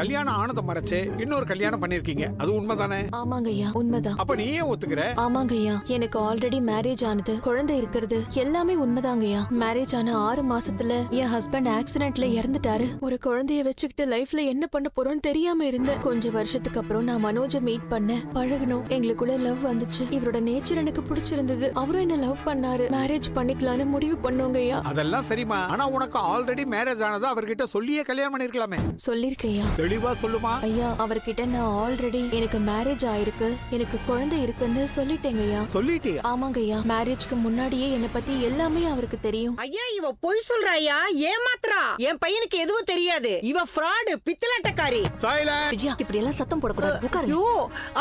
கல்யாணம் ஆனதை மறைச்சு இன்னொரு கல்யாணம் பண்ணிருக்கீங்க. அது உண்மைதானே? ஆமாங்க ஐயா உண்மைதான். அப்ப நீ ஏன் ஒத்துக்கிற? ஆமாங்க ஐயா எனக்கு ஆல்ரெடி மேரேஜ் ஆனது குழந்தை இருக்கிறது எல்லாமே உண்மைதாங்க ஐயா. மேரேஜ் ஆன ஆறு மாசத்துல என் ஹஸ்பண்ட் ஆக்சிடென்ட்ல இறந்துட்டாரு. ஒரு குழந்தைய வச்சுக்கிட்டு லைஃப்ல என்ன பண்ண போறோம்னு தெரியாம இருந்தேன் கொஞ்ச வருஷத்துக்கு அப்புறம் நான் மனோஜை மீட் பண்ணேன் பழகணும் எங்களுக்குள்ள லவ் வந்துச்சு. இவரோட நேச்சர் எனக்கு பிடிச்சிருந்தது. அவரும் என்ன லவ் பண்ணாரு. மேரேஜ் பண்ணிக்கலாம்னு முடிவு பண்ணோங்க ஐயா. அதெல்லாம் சரிமா ஆனா உனக்கு ஆல்ரெடி மேரேஜ் ஆனதா அவர்கிட்ட சொல்லியே கல்யாணம் பண்ணிருக்கலாமே. சொல்லிருக்கையா தெளிவா சொல்லுமா? ஐயா அவர்கிட்ட நான் ஆல்ரெடி எனக்கு மேரேஜ் ஆயிருக்கு எனக்கு குழந்தை இருக்குன்னு சொல்லிட்டேங்க ஐயா. சொல்லிட்டியா ஆமாங்க ஐயா மேரேஜ்க்கு முன்னாடியே என்ன பத்தி எல்லாமே அவருக்கு தெரியும். ஐயா இவ பொய் சொல்றா ஐயா ஏமாத்துறா. என் பையனுக்கு எதுவும் தெரியாது. இவ ஃப்ராடு பித்தலாட்டக்காரி. சைலண்ட் விஜயா இப்படி எல்லாம் சத்தம் போடக்கூடாது. உட்காருங்க. ஐயோ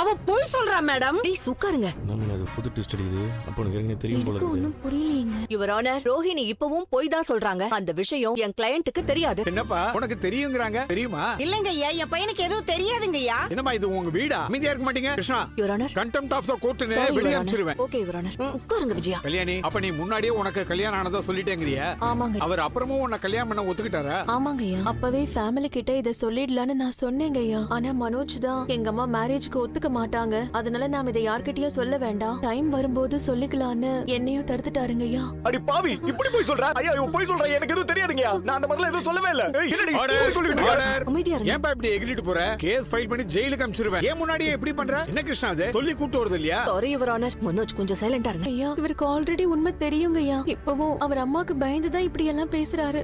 அவ பொய் சொல்றா மேடம். ப்ளீஸ் உட்காருங்க. நம்ம அது புது ட்விஸ்ட் அடிக்குது? அப்போ ஏற்கனவே தெரியும் போல எனக்கு இருக்குது ஒன்னும் புரியலையேங்க. யுவர் ஆனர் ரோஹிணி இப்பவும் பொய் தான் சொல்றாங்க. அந்த விஷயம் என் கிளையண்ட்டுக்கு தெரியாது. என்னப்பா உனக்கு தெரியுங்கிறாங்க? தெரியுமா? இல்லங்க ஐயா என் பையனுக்கு எதுவும் தெரியாதுங்க ஐயா என்னம்மா இது உங்க வீடா? அமைதியா இருக்க மாட்டீங்க Krishna. Your honour contempt of the கோர்ட்னு வெளியே அனுப்பிச்சிருவேன். ஓகே யுவர் ஆனர் உட்காருங்க விஜயா. கல்யாணி அப்ப நீ முன்னாடியே உனக்கு கல்யாணம் ஆனதா சொல்லிட்டேங்கிறிய? ஆமாங்க. அவர் அப்புறமும் உன்னை கல்யாணம் பண்ண ஒத்துக்கிட்டாரா? ஆமாங்க ஐயா அப்பவே ஃபேமிலி கிட்ட இத சொல்லிடலான்னு நான் சொன்னேங்க ஐயா ஆனா மனோஜ் தான் எங்க அம்மா மேரேஜ்க்கு ஒத்துக்க மாட்டாங்க. அதனால நாம இதை யார்கிட்டயும் சொல்ல வேண்டாம். டைம் வரும்போது சொல்லிக்கலான்னு என்னையும் தடுத்துட்டாருங்க ஐயா அடி பாவி இப்படி போய் சொல்ற? ஐயா இவன் போய் சொல்ற எனக்கு எதுவும் தெரியாதுங்கயா நான் அந்த மாதிரிலாம் எதுவும் சொல்லவே இல்ல. ஏய், என்னடி? போய் சொல்லிட்டு. அமைதியா இருங்க. ஏன்பா இப்படி எகிரிட்டு போற? கேஸ் ஃபைல் பண்ணி ஜெயிலுக்கு அனுப்பிச்சிருவேன் ஏன் முன்னாடியே எப்படி பண்ற? என்ன கிருஷ்ணா அது சொல்லி கூட்டு வருது இல்லையா? சாரி யுவர் ஆனர் மனோஜ் கொஞ்சம் சைலண்டா இருங்க. ஐயா இவருக்கு ஆல்ரெடி உண்மை தெரியுங்க ஐயா. இப்பவும் அவர் அம்மாக்கு பயந்துதான் இப்படி எல்லாம் பேசுறாரு.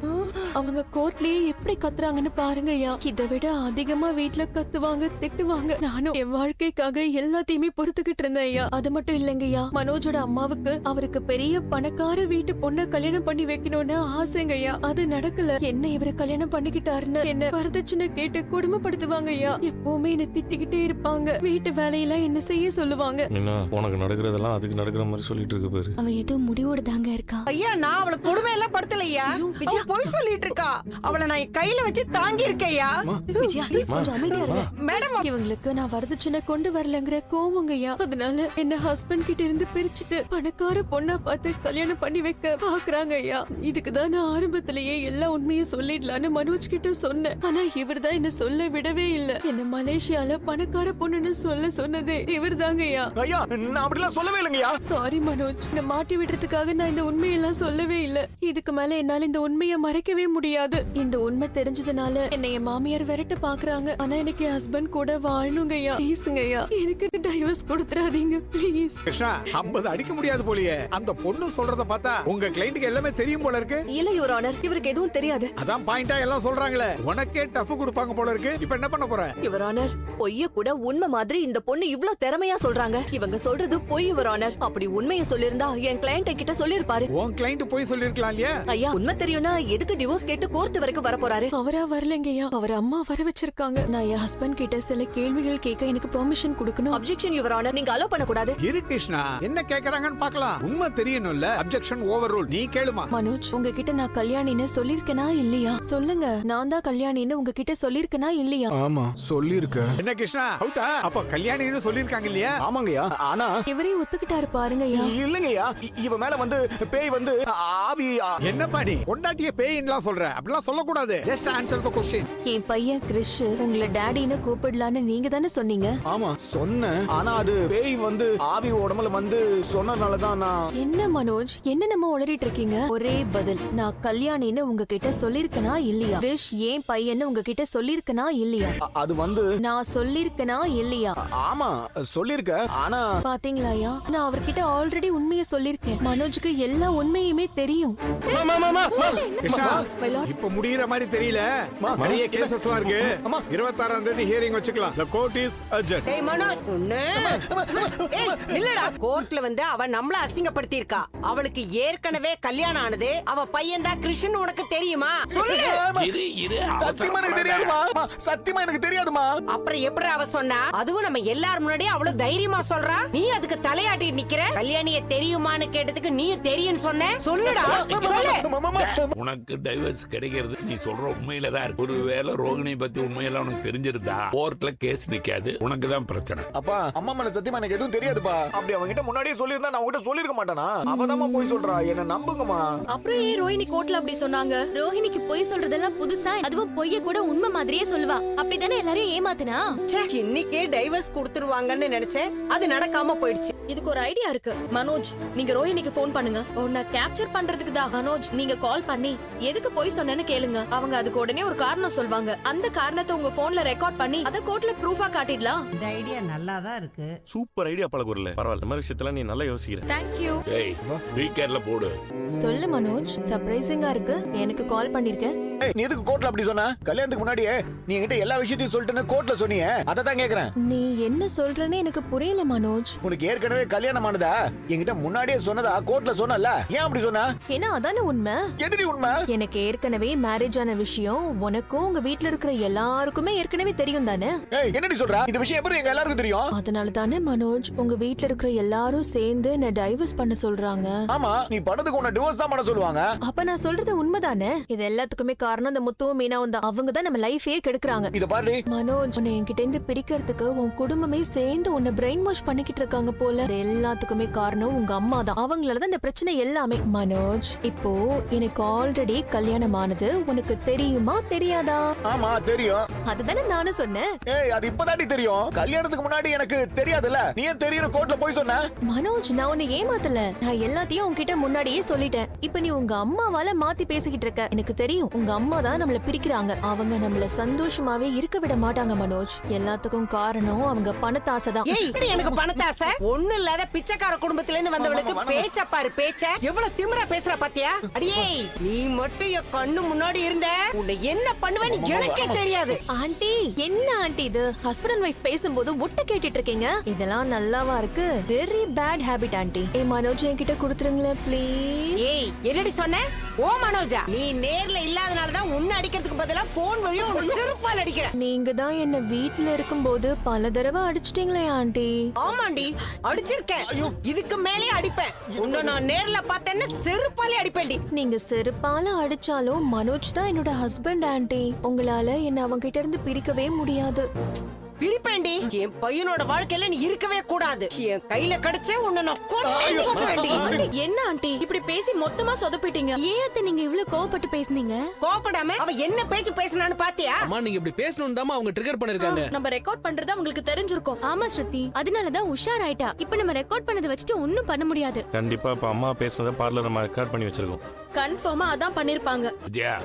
அவங்க கோர்ட்லயே எப்படி கத்துறாங்கன்னு பாருங்க ஐயா. இதை விட அதிகமா வீட்ல கத்துவாங்க திட்டுவாங்க. நானும் என் வாழ்க்கைக்காக எல்லாத்தையுமே பொறுத்துக்கிட்டு இருந்தேன் ஐயா. அது மட்டும் இல்லைங்க ஐயா. மனோஜோட அம்மாவுக்கு அவருக்கு பெரிய பணக்கார வீட்டு பொண்ண கல்யாணம் பண்ணி வைக்கணும்னு ஆசைங்க ஐயா. அது நடக்கல. என்ன இவரு கல்யாணம் பண்ணிக்கிட்டாருன்னு என்ன வரதட்சணை கேட்டு கொடுமைப்படுத்துவாங்க ஐயா எப்பவுமே என்ன திட்டிக்கிட்டே இருப்பாங்க. வீட்டு வேலையெல்லாம் என்ன செய்ய சொல்லுவாங்க. என்ன உனக்கு நடக்கிறதெல்லாம் அதுக்கு நடக்கிற மாதிரி சொல்லிட்டு இருக்க பாரு. அவ ஏதோ முடிவோட தாங்க இருக்கா? ஐயா நான் அவளை கொடுமை எல்லாம் படுத்தலையா அவ பொய் சொல்லிட்டு இருக்கா. அவளை நான் கையில வச்சு தாங்கி இருக்கேயா விஜயா ப்ளீஸ் கொஞ்சம் அமைதியா இருங்க. மேடம் இவங்களுக்கு நான் வரதட்சணை கொண்டு வரலங்கிற கோவங்கய்யா. அதனால என்ன ஹஸ்பண்ட் கிட்ட இருந்து பிரிச்சுட்டு பணக்கார பொண்ணா பார்த்து கல்யாணம் பண்ணி வைக்க பாக்குறாங்க ஐயா இதுக்கு தான் நான் ஆரம்பத்திலேயே எல்லா உண்மையும் சொல்லிடலான்னு மனோஜ் கிட்ட சொன்னேன். ஆனா இவர் தான் என்ன சொல்ல விடவே இல்ல. என்ன மலேசியால பணக்கார பொண்ணுன்னு சொல்ல சொன்னதே இவர் ஐயா ஐயா நான் அப்படிலாம் சொல்லவே இல்லைங்கய்யா. சாரி மனோஜ். என்ன மாட்டி விடுறதுக்காக நான் இந்த உண்மையெல்லாம் சொல்லவே இல்ல. இதுக்கு மேல என்னால இந்த உண்மையை மறைக்கவே முடியாது. இந்த உண்மை தெரிஞ்சதுனால என்னை என் மாமியார் விரட்ட பாக்குறாங்க. ஆனா எனக்கு என் ஹஸ்பண்ட் கூட வாழணுங்கய்யா. ப்ளீஸுங்கய்யா எனக்கு டைவர்ஸ் கொடுத்துறாதீங்க ப்ளீஸ் கிருஷ்ணா 50 அடிக்க முடியாது போலியே. அந்த பொண்ணு சொல்றத பார்த்தா உங்க கிளைண்ட்டுக்கு எல்லாமே தெரியும் போல இருக்கு. இல்ல யுவர் ஆனர் இவருக்கு எதுவும் தெரியாது. அதான் பாயிண்டா எல்லாம் சொல்றாங்களே. உனக்கே டஃப் கொடுப்பாங்க போல இருக்கு. இப்ப என்ன பண்ண போற? யுவர் ஆனர் பொய்ய கூட உண்மை மாதிரி இந்த பொண்ணு இவ்ளோ திறமையா சொல்றாங்க. இவங்க சொல்றது பொய் யுவர் ஆனர் அப்படி உண்மையை சொல்லிருந்தா என் கிளையண்ட் கிட்ட சொல்லிருப்பாரு உன் கிளைண்ட் போய் சொல்லிருக்கலாம் இல்லையா? ஐயா உண்மை தெரியும்னா எதுக்கு டிவோர்ஸ் கேட்டு கோர்ட் வரைக்கும் வர போறாரு? அவரா வரலங்கய்யா அவர் அம்மா வர வச்சிருக்காங்க. நான் என் ஹஸ்பண்ட் கிட்ட சில கேள்விகள் கேட்க எனக்கு பெர்மிஷன் கொடுக்கணும். அப்ஜெக்ஷன் யுவர் ஆனர் நீங்க அலோ பண்ண கூடாது இரு கிருஷ்ணா என்ன கேக்குறாங்கன்னு பார்க்கலாம். உண்மை தெரியணும்ல. அப்ஜெக்ஷன் ஓவர் ரூல் நீ கேளுமா? மனோஜ் உங்ககிட்ட நான் கல்யாணின்னு சொல்லிருக்கனா இல்லையா? சொல்லுங்க. நான் தான் கல்யாணின்னு உங்ககிட்ட சொல்லிருக்கனா இல்லையா? ஆமா சொல்லிருக்க என்ன கிருஷ்ணா? அவுட்டா? அப்ப கல்யாணின்னு சொல்லிருக்காங்க இல்லையா? ஆமாங்கய்யா. ஆனா இவரே ஒத்துக்கிட்டாரு பாருங்கய்யா இல்லங்கய்யா. இ- இவ மேல வந்து பேய் வந்து ஆவி ஆ- என்னப்பா நீ? கொண்டாட்டிய பேயின்லாம் சொல்ற. அப்படிலாம் சொல்லக்கூடாது. ஜஸ்ட் ஆன்சர் த கொஸ்டின் என் பையன் கிறிஷ் உங்களை டேடின்னு கூப்பிடலான்னு நீங்க தானே சொன்னீங்க? ஆமா சொன்னேன். ஆனா அது பேய் வந்து ஆவி உடம்புல வந்து சொன்னதுனால தான் நான் என்ன மனோஜ்? என்ன நம்ம உளறிட்டு இருக்கீங்க? ஒரே பதில். நான் கல்யாணின்னு உங்ககிட்ட சொல்லிருக்கனா இல்லையா? கிறிஷ் ஏன் பையன்னு உங்ககிட்ட சொல்லிருக்கனா இல்லையா? அது வந்து நான் சொல்லிருக்கனா இல்லையா? ஆமா சொல்லிருக்க ஆனா பாத்தீங்களாயா? நான் அவர்கிட்ட ஆல்ரெடி உண்மையை சொல்லிருக்கேன். மனோஜுக்கு எல்லா உண்மையுமே தெரியும். இப்ப முடியற மாதிரி தெரியல. நிறைய கேசஸ் எல்லாம் இருக்கு. இருபத்தாறாம் தேதி ஹியரிங் வச்சுக்கலாம். The court is urgent. டேய் மனோஜ் ஒண்ணு. ஏய் நில்லுடா. கோர்ட்ல வந்து அவ நம்மள அசிங்கப்படுத்தி இருக்கா அவளுக்கு ஏற்கனவே கல்யாணம் ஆனது. அவ பையன் தான் கிருஷ்ணன் உனக்கு தெரியுமா? சொல்லு. இரு இரு. சத்தியமா எனக்கு தெரியாதுமா? மா, சத்தியமா எனக்கு தெரியாதுமா அப்புறம் எப்படி அவ சொன்னா? அதுவும் நம்ம எல்லாரும் முன்னாடி அவ்வளவு தைரியமா சொல்றா? நீ அதுக்கு தலையாட்டி நிக்கிற? கல்யாணிய தெரியுமான்னு கேட்டதுக்கு நீ தெரியும்னு சொன்ன? சொல்லுடா. சொல்லு. உனக்கு டைவர்ஸ் கிடைக்கிறது நீ சொல்ற உண்மையில தான் இருக்கு. ஒருவேளை ரோகிணி பத்தி உண்மையெல்லாம் உனக்கு தெரிஞ்சிருந்தா கோர்ட்ல கேஸ் நிக்காது. உனக்கு தான் பிரச்சனை. அப்பா அம்மா மேல சத்தியமா எனக்கு எதுவும் தெரியாதுப்பா. அப்படி அவங்கிட்ட முன்னாடியே சொல்லியிருந்தா நான் உங்ககிட்ட சொல்லிருக்க மாட்டானா? அவதாம்மா போய் சொல்றா. என்ன நம்புங்கம்மா. அப்புறம் ஏன் ரோஹிணி கோர்ட்ல அப்படி சொன்னாங்க? ரோஹிணிக்கு பொய் சொல்றதெல்லாம் புதுசா? அதுவும் பொய்ய கூட உண்மை மாதிரியே அப்படியே சொல்லுவா. அப்படிதானே எல்லாரையும் ஏமாத்தினா? இன்னைக்கே டைவர்ஸ் கொடுத்துருவாங்கன்னு நினைச்சேன். அது நடக்காம போயிடுச்சு. இதுக்கு ஒரு ஐடியா இருக்கு. மனோஜ் நீங்க ரோஹினிக்கு ஃபோன் பண்ணுங்க. உன்னை கேப்சர் பண்றதுக்கு தான். மனோஜ் நீங்க கால் பண்ணி எதுக்கு போய் சொன்னேன்னு கேளுங்க. அவங்க அதுக்கு உடனே ஒரு காரணம் சொல்வாங்க. அந்த காரணத்தை உங்க போன்ல ரெக்கார்ட் பண்ணி அத கோர்ட்ல ப்ரூஃபா காட்டிடலாம். இந்த ஐடியா நல்லா தான் இருக்கு. சூப்பர் ஐடியா பழகுறல. பரவாயில்ல. இந்த மாதிரி விஷயத்துல நீ நல்லா யோசிக்கிற. தேங்க்யூ ஏய் ஸ்பீக்கர்ல போடு. சொல்லு மனோஜ் சர்ப்ரைசிங்கா இருக்கு. எனக்கு கால் பண்ணிருக்க ஏய், நீ எதுக்கு கோர்ட்ல அப்படி சொன்ன? கல்யாணத்துக்கு முன்னாடியே நீ என்கிட்ட எல்லா விஷயத்தையும் சொல்லிட்டுன்னு கோர்ட்ல சொன்னியே. அதை தான் கேக்குறேன். நீ என்ன சொல்றேன்னு எனக்கு புரியல மனோஜ். உனக்கு ஏற்கனவே கல்யாணம் ஆனதா என்கிட்ட முன்னாடியே சொன்னதா? கோர்ட்ல சொன்னல ஏன் அப்படி சொன்ன? ஏன்னா அதானே உண்மை. எதிரி உண்மை? எனக்கு ஏற்கனவே மேரேஜ் ஆன விஷயம் உனக்கும் உங்க வீட்ல இருக்கிற எல்லாருக்குமே ஏற்கனவே தெரியும் தானே? ஏய் என்னடி சொல்ற? இந்த விஷயம் எப்படி எங்க எல்லாருக்கும் தெரியும்? அதனால தானே மனோஜ் உங்க வீட்ல இருக்கிற எல்லாரும் சேர்ந்து என்ன டைவர்ஸ் பண்ண சொல்றாங்க. ஆமா நீ பண்ணதுக்கு உன்னை டிவோர்ஸ் தான் பண்ண சொல்லுவாங்க. அப்ப நான் சொல்றது உண்மைதானே? இது எல்லாத்துக்குமே காரணம் இந்த முத்துவும் மீனாவும் தான். அவங்க தான் நம்ம லைஃபே கெடுக்குறாங்க. இத பாரு. மனோஜ் உன்னை என்கிட்ட இருந்து பிரிக்கிறதுக்கு உன் குடும்பமே சேர்ந்து உன்னை பிரெயின் வாஷ் பண்ணிக்கிட்டு இருக்காங்க போல. இது எல்லாத்துக்குமே காரணம் உங்க அம்மா தான். அவங்களால தான் இந்த பிரச்சனை எல்லாமே. மனோஜ் இப்போ எனக்கு ஆல்ரெடி கல்யாணம் ஆனது உனக்கு தெரியுமா தெரியாதா? ஆமா தெரியும். அதுதானே நானும் சொன்னேன். ஏய் அது இப்பதாண்டி தெரியும். கல்யாணத்துக்கு முன்னாடி எனக்கு தெரியாதுல்ல? நீ ஏன் தெரியும் கோர்ட்ல போய் சொன்ன? மனோஜ் நான் உன்னை ஏமாத்தல. நான் எல்லாத்தையும் உன்கிட்ட முன்னாடியே சொல்லிட்டேன். இப்ப நீ உங்க அம்மாவால மாத்தி பேசிக்கிட்டு இருக்க. எனக்கு தெரியும் உங்க அம்மா தான் நம்மள பிரிக்கிறாங்க. அவங்க நம்மள சந்தோஷமாவே இருக்க விட மாட்டாங்க மனோஜ். எல்லாத்துக்கும் காரணம் அவங்க பணத்தாசை தான். ஏய் இப்படி எனக்கு பணத்தாசை? ஒண்ணு இல்லாத பிச்சைக்கார குடும்பத்துல இருந்து வந்தவளுக்கு பேச்ச பாரு பேச்ச. எவ்வளவு திமிரா பேசுற பாத்தியா? அடியே நீ மட்டும் என் கண்ணு முன்னாடி இருந்த உன்னை என்ன பண்ணுவேன்னு எனக்கே தெரியாது. ஆண்டி என்ன ஆண்டி இது? ஹஸ்பண்ட் அண்ட் ஒய்ஃப் பேசும்போது ஒட்டு கேட்டுட்டு இருக்கீங்க? இதெல்லாம் நல்லாவா இருக்கு? Very bad habit aunty. ஏ மனோஜ் என்கிட்ட கொடுத்துருங்களேன் ப்ளீஸ் ஏய் என்னடி சொன்ன? ஓ மனோஜா நீ நேர்ல இல்லாதனால தான் உன்னை அடிக்கிறதுக்கு பதிலா போன் வழியா உன்னை செருப்பால் அடிக்கிற. நீங்க தான் என்ன வீட்ல இருக்கும்போது பல தடவை அடிச்சிட்டீங்களே ஆண்டி. ஆமாண்டி அடிச்சிருக்கேன் இதுக்கு மேலே அடிப்பேன். உன்னை நான் நேர்ல பார்த்தேன்னு செருப்பாலே அடிப்பேன்டி. நீங்க செருப்பால அடிச்சாலும் மனோஜ் தான் என்னோட ஹஸ்பண்ட் ஆண்டி. உங்களால என்ன அவங்க கிட்ட இருந்து பிரிக்கவே முடியாது. பிரிப்பேன்டி. என் பையனோட வாழ்க்கையில நீ இருக்கவே கூடாது. என் கையில கிடைச்சே உன்னை நான் போட்டுருவேன்டி. என்ன ஆண்டி? இப்படி பேசி மொத்தமா சொதப்பிட்டீங்க. ஏன் நீங்க இவ்ளோ கோவப்பட்டு பேசுனீங்க? கோபப்படாம அவ என்ன பேச்சு பேசினான்னு பாத்தியா? அம்மா நீங்க இப்படி பேசணும் தான் அவங்க ட்ரிகர் பண்ணிருக்காங்க. நம்ம ரெக்கார்ட் பண்றது அவங்களுக்கு தெரிஞ்சிருக்கும். ஆமா ஸ்ருதி. அதனாலதான் உஷார் ஆயிட்டா இப்ப நம்ம ரெக்கார்ட் பண்ணதை வச்சுட்டு ஒண்ணும் பண்ண முடியாது. கண்டிப்பா இப்ப அம்மா பேசுனதை பார்லர் நம்ம ரெக்கார்ட் பண்ணி வச்சிருக்கோம். கன்ஃபார்மா அதான் பண்ணிருப்பாங்க. விஜயா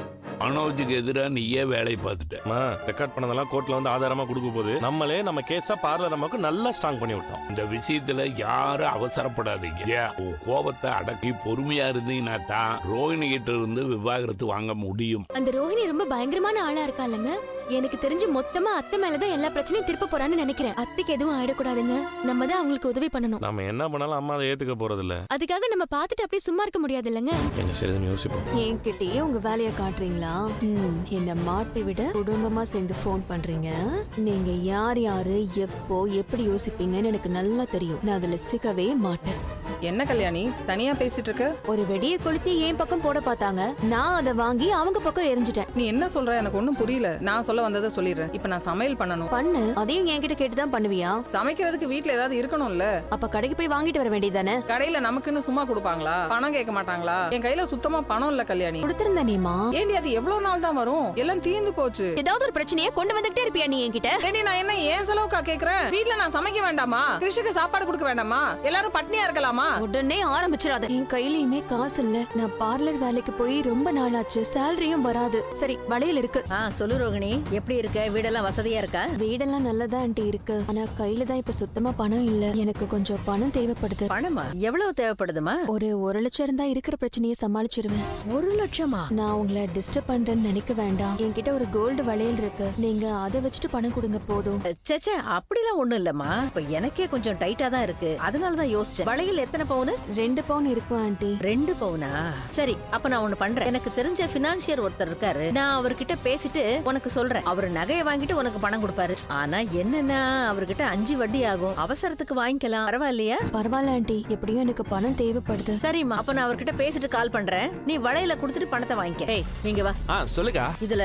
மனோஜுக்கு எதிராக நீயே வேலையை பார்த்துட்ட. அம்மா ரெக்கார்ட் பண்ணதெல்லாம் கோர்ட்ல வந்து ஆதாரமா கொடுக்க போது நம்மளே நம்ம கேஸா பார்லர் அம்மாவுக்கு நல்லா ஸ்ட்ராங் பண்ணி விட்டோம். இந்த விஷயத்துல யாரும் அவசரப்படாதீங்க. விஜயா, உன் கோபத்தை அடக்கி பொறுமையா இருந்தீங்கன்னா தான் ரோஹிணி கிட்ட இருந்து விவாகரத்து வாங்க முடியும். அந்த ரோஹிணி ரொம்ப பயங்கரமான ஆளா இருக்காலங்க எனக்கு தெரிஞ்சு மொத்தமா அத்தை மேலதான் எல்லா பிரச்சனையும் திருப்ப போறான்னு நினைக்கிறேன். அத்தைக்கு எதுவும் ஆயிடக்கூடாதுங்க. நம்ம தான் அவங்களுக்கு உதவி பண்ணணும். நம்ம என்ன பண்ணாலும் அம்மா அதை ஏத்துக்க போறது இல்ல அதுக்காக நம்ம பார்த்துட்டு அப்படியே சும்மா இருக்க முடியாது இல்லைங்க என்ன செய்யுதுன்னு யோசிப்போம். என்கிட்டயே உங்க வேலைய காட்டுறீங்களா? ம், என்ன மாட்டை விட குடும்பமா சேர்ந்து ஃபோன் பண்றீங்க? நீங்க யார் யாரு எப்போ எப்படி யோசிப்பீங்கன்னு எனக்கு நல்லா தெரியும். நான் அதுல சிக்கவே மாட்டேன். என்ன கல்யாணி? தனியா பேசிட்டு இருக்க? ஒரு வெடிய கொளுத்தி என் பக்கம் போட பார்த்தாங்க. நான் அதை வாங்கி அவங்க பக்கம் எரிஞ்சிட்டேன் நீ என்ன சொல்ற? எனக்கு ஒண்ணும் புரியல. நான் சொல்ல வந்ததை சொல்லிடுறேன். இப்ப நான் சமையல் பண்ணணும். பண்ணு. அதையும் என்கிட்ட கேட்டு தான் பண்ணுவியா? சமைக்கிறதுக்கு வீட்ல ஏதாவது இருக்கணும்ல. அப்ப கடைக்கு போய் வாங்கிட்டு வர வேண்டியதானே கடையில நமக்குன்னு சும்மா கொடுப்பாங்களா? பணம் கேட்க மாட்டாங்களா? என் கையில சுத்தமா பணம் இல்ல கல்யாணி. கொடுத்திருந்த நீமா ஏண்டி அது எவ்வளவு நாள் தான் வரும்? எல்லாம் தீர்ந்து போச்சு. ஏதாவது ஒரு பிரச்சனையை கொண்டு வந்துகிட்டே இருப்பியா நீ என்கிட்ட? ஏண்டி நான் என்ன ஏன் செலவுக்கா கேக்குறேன்? வீட்ல நான் சமைக்க வேண்டாமா? கிருஷிக்கு சாப்பாடு கொடுக்க வேண்டாமா? எல்லாரும் பட்னியா இருக்கலாமா? உடனே ஆரம்பிச்சிடாத. என் கையிலயுமே காசு இல்ல. நான் பார்லர் வேலைக்கு போய் ரொம்ப நாளாச்சு. சேலரியும் வராது. சரி வளையல் இருக்கு. ஆ சொல்லு ரோகிணி. எப்படி இருக்க? வீடெல்லாம் வசதியா இருக்கா? வீடெல்லாம் நல்லதா ஆண்டி இருக்கு. ஆனா கையில தான் இப்ப சுத்தமா பணம் இல்ல. எனக்கு கொஞ்சம் பணம் தேவைப்படுது. பணமா? எவ்வளவு தேவைப்படுதுமா? ஒரு ஒரு லட்சம் இருந்தா இருக்கிற பிரச்சனையை சமாளிச்சிருவேன். ஒரு லட்சமா? நான் உங்களை டிஸ்டர்ப் பண்றேன்னு நினைக்க வேண்டாம். என்கிட்ட ஒரு கோல்டு வளையல் இருக்கு. நீங்க அதை வச்சுட்டு பணம் கொடுங்க போதும். சேச்சே அப்படிலாம் ஒண்ணும் இல்லம்மா. இப்ப எனக்கே கொஞ்சம் டைட்டா தான் இருக்கு. அதனாலதான் யோசிச்சேன். வளையல் எத்தனை பவுனு? ரெண்டு பவுன் இருக்கும் ஆண்டி. ரெண்டு பவுனா? சரி அப்ப நான் ஒண்ணு பண்றேன். எனக்கு தெரிஞ்ச பினான்சியர் ஒருத்தர் இருக்காரு. நான் அவர்கிட்ட பேசிட்டு உனக்கு சொல்றேன். அவர் நகையை வாங்கிட்டு உனக்கு பணம் கொடுப்பாரு. ஆனா என்னன்னா அவர்கிட்ட அஞ்சு வட்டி ஆகும். அவசரத்துக்கு வாங்கிக்கலாம். பரவாயில்லையா? பரவாயில்ல ஆண்டி. எப்படியும் எனக்கு பணம் தேவைப்படுது. சரிம்மா அப்ப நான் அவர்கிட்ட பேசிட்டு கால் பண்றேன். நீ வளையல கொடுத்துட்டு பணத்தை வாங்கிக்க. நீங்க வா. ஆ சொல்லுக்கா. இதுல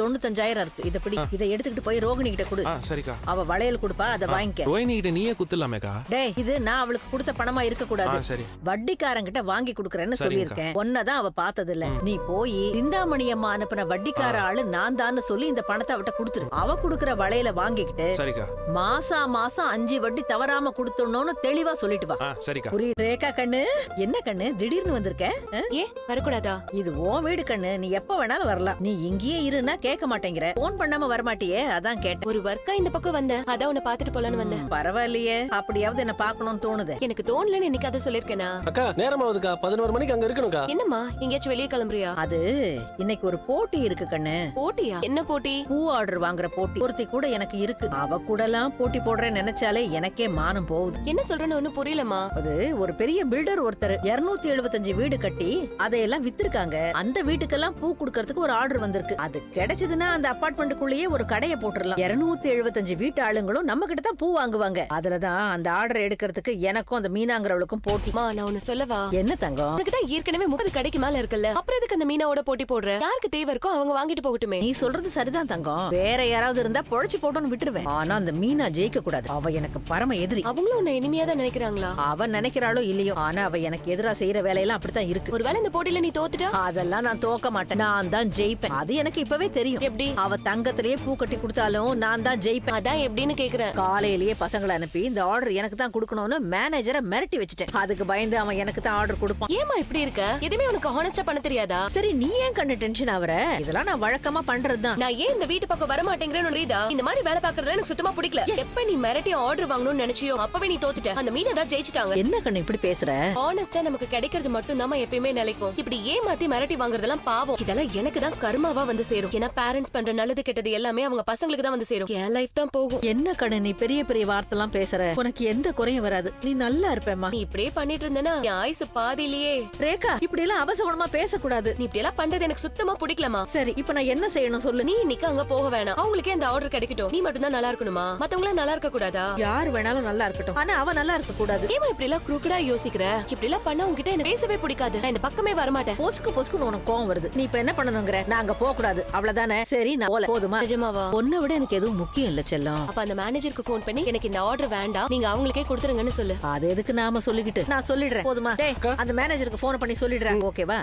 தொண்ணூத்தஞ்சாயிரம் இருக்கு. இத பிடி. இதை எடுத்துக்கிட்டு போய் ரோகிணி கிட்ட கொடு. சரிக்கா. அவ வளையல் கொடுப்பா அதை வாங்கிக்க. ரோஹினி கிட்ட நீயே குத்துலாமேக்கா டேய் இது நான் அவளுக்கு கொடுத்த பணமா இருக்க கூடாது சரி. வட்டிக்காரங்கிட்ட வாங்கி கொடுக்கறேன்னு. சொல்லியிருக்கேன். ஒன்னதான் அவ பார்த்தது இல்ல நீ போய் சிந்தாமணி அம்மா அனுப்பின வட்டிக்கார ஆளு நான் தான் சொல்லி இந்த பணத்தை அவட்ட கொடுத்துரு. அவ குடுக்கற வளையல வாங்கிக்கிட்டு சரிக்கா. மாசா மாசம் அஞ்சு வட்டி தவறாம கொடுத்துடணும்னு தெளிவா சொல்லிட்டு வா. சரிக்கா. புரியுது. ரேகா கண்ணு? என்ன கண்ணு? திடீர்னு வந்திருக்க? ஏன் வரக்கூடாதா? இது உன் வீடு கண்ணு. நீ எப்ப வேணாலும் வரலாம். நீ இங்கேயே இருன்னா கேட்க மாட்டேங்கிற. போன் பண்ணாம வரமாட்டியே? அதான் கேட்டேன். ஒரு ஒர்க்கா இந்த பக்கம் வந்தேன் அதான் உன்னை பாத்துட்டு போலான்னு வந்தேன். பரவாயில்லையே. அப்படியாவது என்ன பார்க்கணும்னு தோணுது. எனக்கு தோணலன்னு இன்னைக்கு அதை சொல்லிருக்கேனா அக்கா நேரம் ஆகுதுக்கா பதினோரு மணிக்கு அங்க இருக்கணும்க்கா. என்னம்மா எங்கேயாச்சும் வெளியே கிளம்புறியா? அது இன்னைக்கு ஒரு போட்டி இருக்கு கண்ணு. போட்டியா? என்ன போட்டி பூ ஆர்டர் வாங்குற போட்டி ஒருத்தி கூட எனக்கு இருக்கு. அவ கூட எல்லாம் போட்டி போடுறேன்னு நினைச்சாலே எனக்கே மானம் போகுது. என்ன சொல்றேன்னு ஒண்ணும் புரியலமா அது ஒரு பெரிய பில்டர் ஒருத்தர் 275 எழுபத்தஞ்சு வீடு கட்டி அதையெல்லாம் வித்திருக்காங்க. அந்த வீட்டுக்கெல்லாம் பூ கொடுக்கறதுக்கு ஒரு ஆர்டர் வந்திருக்கு. அது கிடைச்சதுன்னா அந்த அபார்ட்மெண்ட்டுக்குள்ளேயே ஒரு கடையை போட்டுறலாம். 275 எழுபத்தஞ்சு வீட்டு ஆளுங்களும் நம்ம கிட்ட தான் பூ வாங்குவாங்க. அதுலதான் அந்த ஆர்டர் எடுக்கிறதுக்கு எனக்கும் அந்த மீனாங்கிறவளுக்கும் போட்டி. நான் ஒண்ணு சொல்லவா? என்ன தங்கம்? உனக்கு தான் ஏற்கனவே முப்பது கடைக்கு மேல இருக்குல்ல. அப்புறம் எதுக்கு அந்த மீனாவோட போட்டி போடுற? யாருக்கு தேவை இருக்கோ அவங்க வாங்கிட்டு போகட்டுமே. நீ சொல்றது சரிதான் தங்கம். வேற யாராவது இருந்தா பொழைச்சு போட்டோன்னு விட்டுருவேன். ஆனா அந்த மீனா ஜெயிக்க கூடாது. அவ எனக்கு பரம எதிரி. அவங்களும் உன்னை இனிமையா தான் நினைக்கிறாங்களா? அவ நினைக்கிறாளோ இல்லையோ ஆனா அவ எனக்கு எதிரா செய்யற வேலையெல்லாம் அப்படித்தான் இருக்கு. ஒருவேளை இந்த போட்டியில நீ தோத்துட்டா? அதெல்லாம் நான் தோக்க மாட்டேன். நான் தான் ஜெயிப்பேன். அது எனக்கு இப்பவே தெரியும். எப்படி? அவ தங்கத்திலேயே பூ கட்டி கொடுத்தாலும் நான் தான் ஜெயிப்பேன். அதான் எப்படின்னு கேக்குறேன். காலையிலேயே பசங்களை அனுப்பி இந்த ஆர்டர் எனக்கு தான் கொடுக்கணும்னு மேனேஜரை மிரட்டி வச்சுட்டேன். அதுக்கு பயந்து அவன் எனக்கு தான் ஆர்டர் கொடுப்பான். ஏமா இப்படி இருக்க? எதுவுமே உனக்கு ஹானஸ்டா பண்ண தெரியாதா? சரி நீ ஏன் கண்ணு டென்ஷன் ஆவற இதெல்லாம் நான் வழக்கமா பண்றதுதான். நான் ஏன் இந்த வீட்டு பக்கம் வர மாட்டேங்கிறேன்னு ரீதா? இந்த மாதிரி வேலை பாக்குறதுல எனக்கு சுத்தமா பிடிக்கல. எப்ப நீ மிரட்டி ஆர்டர் வாங்கணும்னு நினைச்சியோ அப்பவே நீ தோத்துட்ட. அந்த மீனை தான் ஜெயிச்சிட்டாங்க. என்ன கண்ணு இப்படி பேசுற? ஹானஸ்டா நமக்கு கிடைக்கிறது மட்டும் தான் எப்பயுமே நிலைக்கும். இப்படி ஏமாத்தி மிரட்டி வாங்குறதெல்லாம் பாவம். இதெல்லாம் எனக்கு தான் கர்மாவா வந்து சேரும். ஏன்னா பேரண்ட்ஸ் பண்ற நல்லது கெட்டது எல்லாமே அவங்க பசங்களுக்கு தான் வந்து சேரும். என் லைஃப் தான் போகும். என்ன கண்ணு நீ பெரிய பெரிய வார்த்தைலாம் பேசுற? உனக்கு எந்த குறையும் வராது. நீ நல்லா இருப்பேம்மா. நீ இப்படியே பண்ணிட்டு இருந்தனா என் ஆயுசு பாதியிலேயே. ரேகா இப்படி எல்லாம் அபசகுணமா பேசக்கூடாது. நீ இப்படி எல்லாம் பண்றது எனக்கு சுத்தமா பிடிக்கலமா சரி இப்ப நான் என்ன செய்யணும் சொல்லு? நீ இன்னைக்கு அங்க போக வேணாம். அவங்களுக்கே அந்த ஆர்டர் கிடைக்கட்டும். நீ மட்டும் தான் நல்லா இருக்கணுமா? மத்தவங்கள நல்லா இருக்க கூடாதா? யார் வேணாலும் நல்லா இருக்கட்டும். ஆனா அவ நல்லா இருக்க கூடாது. ஏமா இப்படி எல்லாம் குறுக்கடா யோசிக்கிற? இப்படி எல்லாம் பண்ண உன்கிட்ட எனக்கு பேசவே பிடிக்காது. நான் இந்த பக்கமே வர மாட்டேன் பொசுக்கு பொசுக்குன்னு உனக்கு கோவம் வருது. நீ இப்ப என்ன பண்ணணுங்கிற? நான் அங்க போக கூடாது. அவ்வளவுதானே? சரி நான் போல. போதுமா? நிஜமாவா? உன்னை விட எனக்கு எதுவும் முக்கியம் இல்ல செல்லம். அப்ப அந்த மேனேஜருக்கு ஃபோன் பண்ணி எனக்கு இந்த ஆர்டர் வேண்டாம். நீங்க அவங்களுக்கே கொடுத்துருங்கன்னு சொல்லு. அது எதுக்கு நாம சொல்லிக்கிட்டு? நான் சொல்லிடுறேன். போதுமா? டேய், அந்த மேனேஜருக்கு போன் பண்ணி சொல்லிடுறேன். ஓகேவா